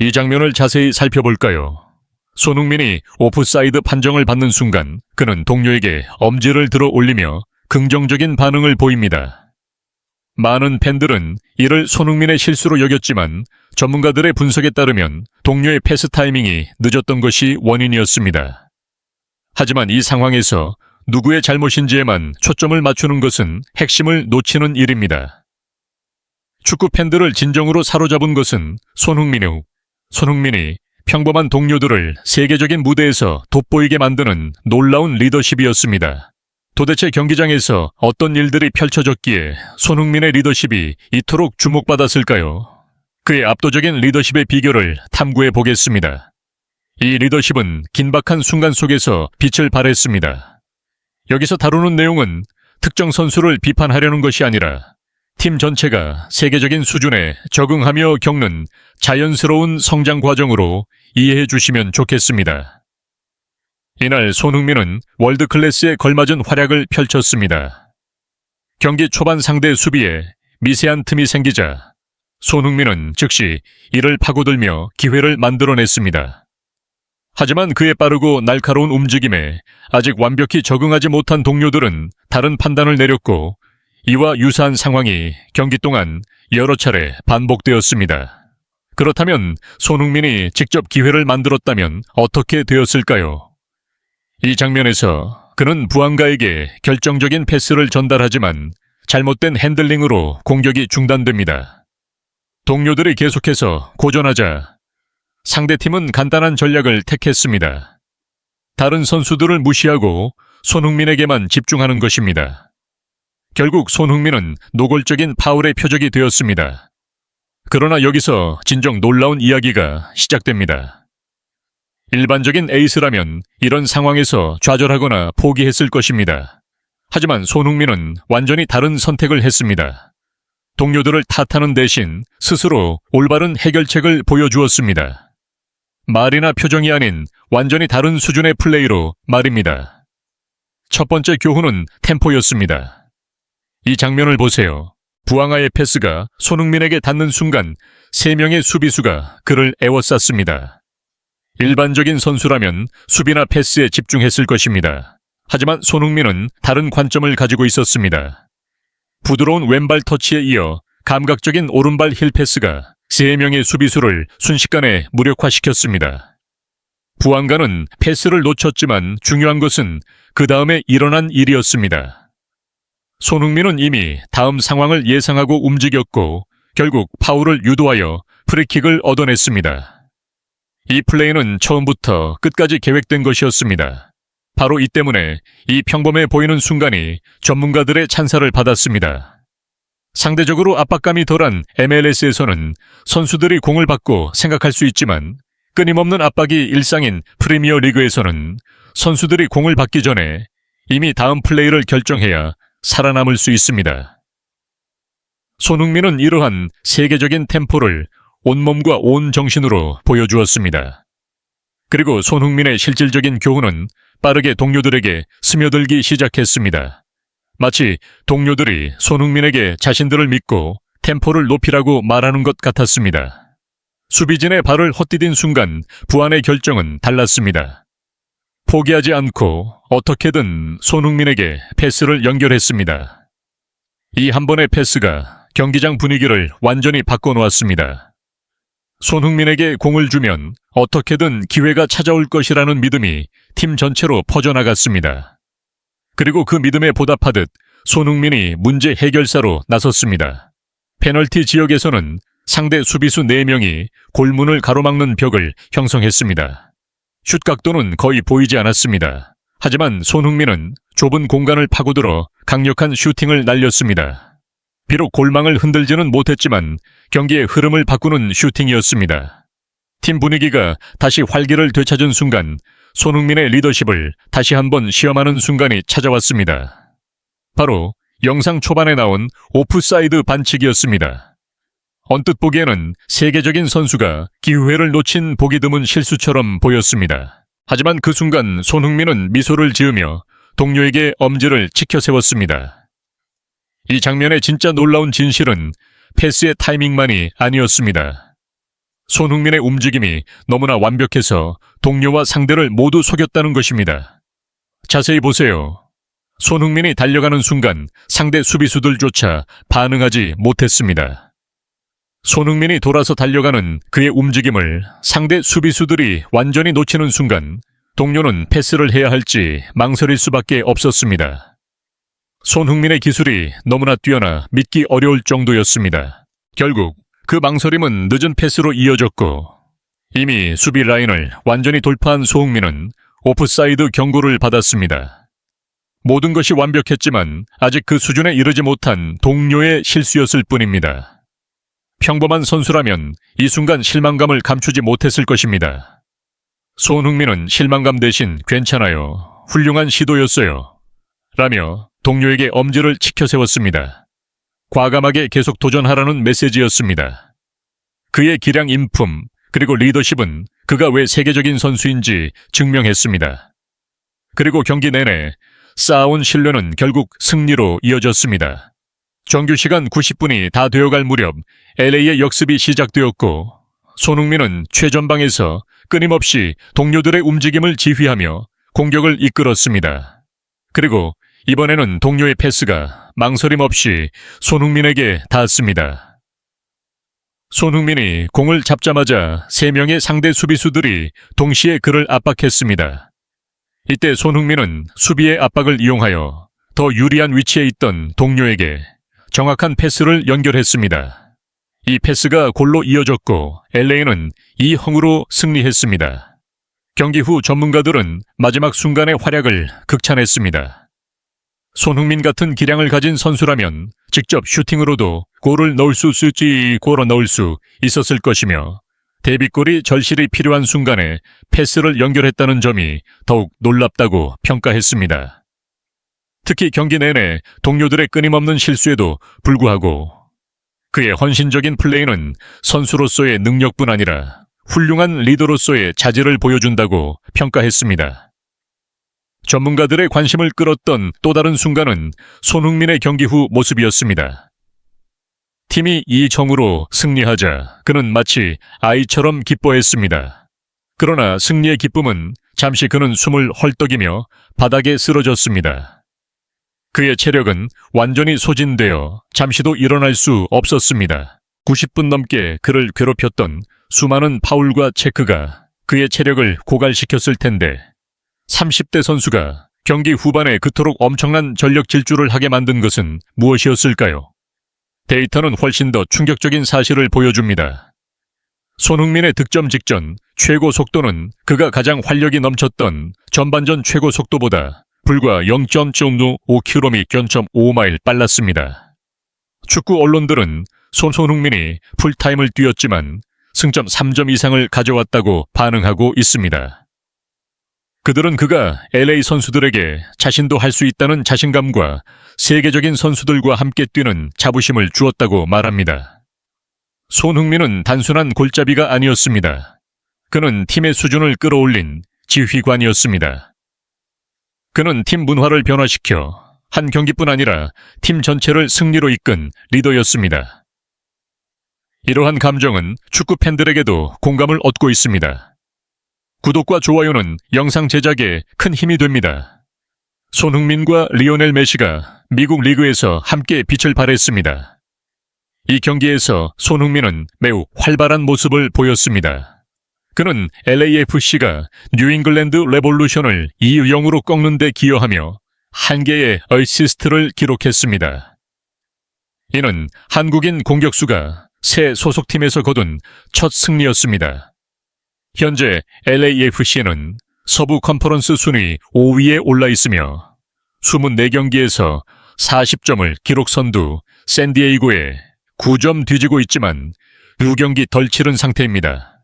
이 장면을 자세히 살펴볼까요? 손흥민이 오프사이드 판정을 받는 순간 그는 동료에게 엄지를 들어 올리며 긍정적인 반응을 보입니다. 많은 팬들은 이를 손흥민의 실수로 여겼지만 전문가들의 분석에 따르면 동료의 패스 타이밍이 늦었던 것이 원인이었습니다. 하지만 이 상황에서 누구의 잘못인지에만 초점을 맞추는 것은 핵심을 놓치는 일입니다. 축구 팬들을 진정으로 사로잡은 것은 손흥민 후 손흥민이 평범한 동료들을 세계적인 무대에서 돋보이게 만드는 놀라운 리더십이었습니다. 도대체 경기장에서 어떤 일들이 펼쳐졌기에 손흥민의 리더십이 이토록 주목받았을까요? 그의 압도적인 리더십의 비결을 탐구해 보겠습니다. 이 리더십은 긴박한 순간 속에서 빛을 발했습니다. 여기서 다루는 내용은 특정 선수를 비판하려는 것이 아니라 팀 전체가 세계적인 수준에 적응하며 겪는 자연스러운 성장 과정으로 이해해 주시면 좋겠습니다. 이날 손흥민은 월드 클래스에 걸맞은 활약을 펼쳤습니다. 경기 초반 상대 수비에 미세한 틈이 생기자 손흥민은 즉시 이를 파고들며 기회를 만들어냈습니다. 하지만 그의 빠르고 날카로운 움직임에 아직 완벽히 적응하지 못한 동료들은 다른 판단을 내렸고 이와 유사한 상황이 경기 동안 여러 차례 반복되었습니다. 그렇다면 손흥민이 직접 기회를 만들었다면 어떻게 되었을까요? 이 장면에서 그는 부안가에게 결정적인 패스를 전달하지만 잘못된 핸들링으로 공격이 중단됩니다. 동료들이 계속해서 고전하자 상대팀은 간단한 전략을 택했습니다. 다른 선수들을 무시하고 손흥민에게만 집중하는 것입니다. 결국 손흥민은 노골적인 파울의 표적이 되었습니다. 그러나 여기서 진정 놀라운 이야기가 시작됩니다. 일반적인 에이스라면 이런 상황에서 좌절하거나 포기했을 것입니다. 하지만 손흥민은 완전히 다른 선택을 했습니다. 동료들을 탓하는 대신 스스로 올바른 해결책을 보여주었습니다. 말이나 표정이 아닌 완전히 다른 수준의 플레이로 말입니다. 첫 번째 교훈은 템포였습니다. 이 장면을 보세요. 부항아의 패스가 손흥민에게 닿는 순간 세 명의 수비수가 그를 에워쌌습니다. 일반적인 선수라면 수비나 패스에 집중했을 것입니다. 하지만 손흥민은 다른 관점을 가지고 있었습니다. 부드러운 왼발 터치에 이어 감각적인 오른발 힐 패스가 세 명의 수비수를 순식간에 무력화시켰습니다. 부안가는 패스를 놓쳤지만 중요한 것은 그 다음에 일어난 일이었습니다. 손흥민은 이미 다음 상황을 예상하고 움직였고 결국 파울을 유도하여 프리킥을 얻어냈습니다. 이 플레이는 처음부터 끝까지 계획된 것이었습니다. 바로 이 때문에 이 평범해 보이는 순간이 전문가들의 찬사를 받았습니다. 상대적으로 압박감이 덜한 MLS에서는 선수들이 공을 받고 생각할 수 있지만 끊임없는 압박이 일상인 프리미어 리그에서는 선수들이 공을 받기 전에 이미 다음 플레이를 결정해야 살아남을 수 있습니다. 손흥민은 이러한 세계적인 템포를 온몸과 온 정신으로 보여주었습니다. 그리고 손흥민의 실질적인 교훈은 빠르게 동료들에게 스며들기 시작했습니다. 마치 동료들이 손흥민에게 자신들을 믿고 템포를 높이라고 말하는 것 같았습니다. 수비진의 발을 헛디딘 순간 부안의 결정은 달랐습니다. 포기하지 않고 어떻게든 손흥민에게 패스를 연결했습니다. 이 한 번의 패스가 경기장 분위기를 완전히 바꿔놓았습니다. 손흥민에게 공을 주면 어떻게든 기회가 찾아올 것이라는 믿음이 팀 전체로 퍼져나갔습니다. 그리고 그 믿음에 보답하듯 손흥민이 문제 해결사로 나섰습니다. 페널티 지역에서는 상대 수비수 4명이 골문을 가로막는 벽을 형성했습니다. 슛 각도는 거의 보이지 않았습니다. 하지만 손흥민은 좁은 공간을 파고들어 강력한 슈팅을 날렸습니다. 비록 골망을 흔들지는 못했지만 경기의 흐름을 바꾸는 슈팅이었습니다. 팀 분위기가 다시 활기를 되찾은 순간 손흥민의 리더십을 다시 한번 시험하는 순간이 찾아왔습니다. 바로 영상 초반에 나온 오프사이드 반칙이었습니다. 언뜻 보기에는 세계적인 선수가 기회를 놓친 보기 드문 실수처럼 보였습니다. 하지만 그 순간 손흥민은 미소를 지으며 동료에게 엄지를 치켜 세웠습니다. 이 장면의 진짜 놀라운 진실은 패스의 타이밍만이 아니었습니다. 손흥민의 움직임이 너무나 완벽해서 동료와 상대를 모두 속였다는 것입니다. 자세히 보세요. 손흥민이 달려가는 순간 상대 수비수들조차 반응하지 못했습니다. 손흥민이 돌아서 달려가는 그의 움직임을 상대 수비수들이 완전히 놓치는 순간 동료는 패스를 해야 할지 망설일 수밖에 없었습니다. 손흥민의 기술이 너무나 뛰어나 믿기 어려울 정도였습니다. 결국 그 망설임은 늦은 패스로 이어졌고 이미 수비 라인을 완전히 돌파한 소흥민은 오프사이드 경고를 받았습니다. 모든 것이 완벽했지만 아직 그 수준에 이르지 못한 동료의 실수였을 뿐입니다. 평범한 선수라면 이 순간 실망감을 감추지 못했을 것입니다. 손흥민은 실망감 대신 괜찮아요. 훌륭한 시도였어요. 라며 동료에게 엄지를 치켜 세웠습니다. 과감하게 계속 도전하라는 메시지였습니다. 그의 기량 인품, 그리고 리더십은 그가 왜 세계적인 선수인지 증명했습니다. 그리고 경기 내내 쌓아온 신뢰는 결국 승리로 이어졌습니다. 정규 시간 90분이 다 되어갈 무렵 LA의 역습이 시작되었고 손흥민은 최전방에서 끊임없이 동료들의 움직임을 지휘하며 공격을 이끌었습니다. 그리고 이번에는 동료의 패스가 망설임 없이 손흥민에게 닿았습니다. 손흥민이 공을 잡자마자 세 명의 상대 수비수들이 동시에 그를 압박했습니다. 이때 손흥민은 수비의 압박을 이용하여 더 유리한 위치에 있던 동료에게 정확한 패스를 연결했습니다. 이 패스가 골로 이어졌고 LA는 2흥으로 승리했습니다. 경기 후 전문가들은 마지막 순간의 활약을 극찬했습니다. 손흥민 같은 기량을 가진 선수라면 직접 슈팅으로도 골을 넣을 수 있을지 골을 넣을 수 있었을 것이며 데뷔골이 절실히 필요한 순간에 패스를 연결했다는 점이 더욱 놀랍다고 평가했습니다. 특히 경기 내내 동료들의 끊임없는 실수에도 불구하고 그의 헌신적인 플레이는 선수로서의 능력뿐 아니라 훌륭한 리더로서의 자질을 보여준다고 평가했습니다. 전문가들의 관심을 끌었던 또 다른 순간은 손흥민의 경기 후 모습이었습니다. 팀이 2정으로 승리하자 그는 마치 아이처럼 기뻐했습니다. 그러나 승리의 기쁨은 잠시 그는 숨을 헐떡이며 바닥에 쓰러졌습니다. 그의 체력은 완전히 소진되어 잠시도 일어날 수 없었습니다. 90분 넘게 그를 괴롭혔던 수많은 파울과 체크가 그의 체력을 고갈시켰을 텐데 30대 선수가 경기 후반에 그토록 엄청난 전력 질주를 하게 만든 것은 무엇이었을까요? 데이터는 훨씬 더 충격적인 사실을 보여줍니다. 손흥민의 득점 직전 최고 속도는 그가 가장 활력이 넘쳤던 전반전 최고 속도보다 불과 0.5km 0.5마일 빨랐습니다. 축구 언론들은 손 손흥민이 풀타임을 뛰었지만 승점 3점 이상을 가져왔다고 반응하고 있습니다. 그들은 그가 LA 선수들에게 자신도 할 수 있다는 자신감과 세계적인 선수들과 함께 뛰는 자부심을 주었다고 말합니다. 손흥민은 단순한 골잡이가 아니었습니다. 그는 팀의 수준을 끌어올린 지휘관이었습니다. 그는 팀 문화를 변화시켜 한 경기뿐 아니라 팀 전체를 승리로 이끈 리더였습니다. 이러한 감정은 축구 팬들에게도 공감을 얻고 있습니다. 구독과 좋아요는 영상 제작에 큰 힘이 됩니다. 손흥민과 리오넬 메시가 미국 리그에서 함께 빛을 발했습니다. 이 경기에서 손흥민은 매우 활발한 모습을 보였습니다. 그는 LAFC가 뉴잉글랜드 레볼루션을 2-0으로 꺾는 데 기여하며 한 개의 어시스트를 기록했습니다. 이는 한국인 공격수가 새 소속팀에서 거둔 첫 승리였습니다. 현재 LAFC는 서부 컨퍼런스 순위 5위에 올라 있으며 24경기에서 40점을 기록 선두 샌디에이고에 9점 뒤지고 있지만 2경기 덜 치른 상태입니다.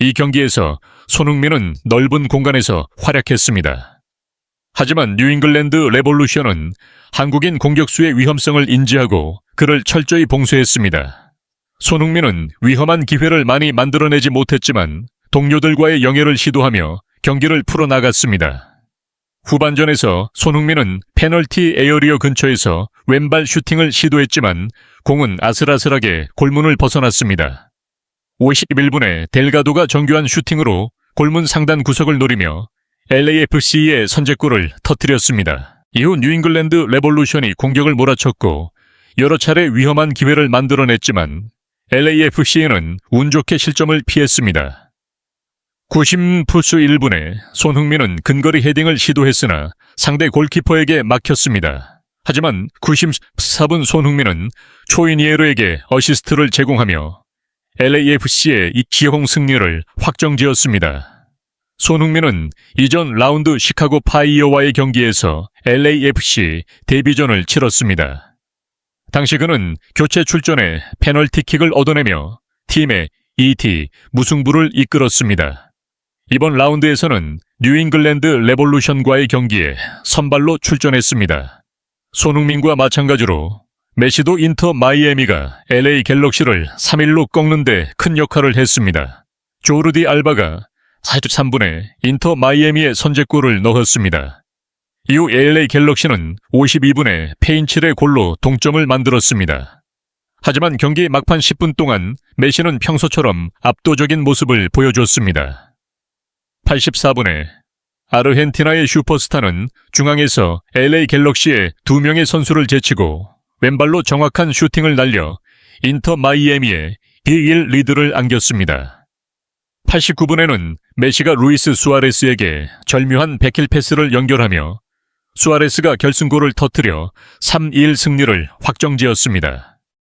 이 경기에서 손흥민은 넓은 공간에서 활약했습니다. 하지만 뉴잉글랜드 레볼루션은 한국인 공격수의 위험성을 인지하고 그를 철저히 봉쇄했습니다. 손흥민은 위험한 기회를 많이 만들어내지 못했지만 동료들과의 영예를 시도하며 경기를 풀어나갔습니다. 후반전에서 손흥민은 페널티 에어리어 근처에서 왼발 슈팅을 시도했지만 공은 아슬아슬하게 골문을 벗어났습니다. 51분에 델가도가 정교한 슈팅으로 골문 상단 구석을 노리며 LAFC의 선제골을 터뜨렸습니다. 이후 뉴잉글랜드 레볼루션이 공격을 몰아쳤고 여러 차례 위험한 기회를 만들어냈지만 LAFC는 운 좋게 실점을 피했습니다. 90 플스 1분에 손흥민은 근거리 헤딩을 시도했으나 상대 골키퍼에게 막혔습니다. 하지만 94분 손흥민은 초이니에르에게 어시스트를 제공하며 LAFC의 이 기홍 승리를 확정지었습니다. 손흥민은 이전 라운드 시카고 파이어와의 경기에서 LAFC 데뷔전을 치렀습니다. 당시 그는 교체 출전에 페널티킥을 얻어내며 팀의 ET 무승부를 이끌었습니다. 이번 라운드에서는 뉴잉글랜드 레볼루션과의 경기에 선발로 출전했습니다. 손흥민과 마찬가지로 메시도 인터 마이애미가 LA 갤럭시를 3일로 꺾는데 큰 역할을 했습니다. 조르디 알바가 43분에 인터 마이애미의 선제골을 넣었습니다. 이후 LA 갤럭시는 52분에 페인칠의 골로 동점을 만들었습니다. 하지만 경기 막판 10분 동안 메시는 평소처럼 압도적인 모습을 보여줬습니다. 84분에 아르헨티나의 슈퍼스타는 중앙에서 LA 갤럭시의 두 명의 선수를 제치고 왼발로 정확한 슈팅을 날려 인터 마이애미에 2-1 리드를 안겼습니다. 89분에는 메시가 루이스 수아레스에게 절묘한 백힐 패스를 연결하며 수아레스가 결승골을 터뜨려 3-1 승리를 확정지었습니다.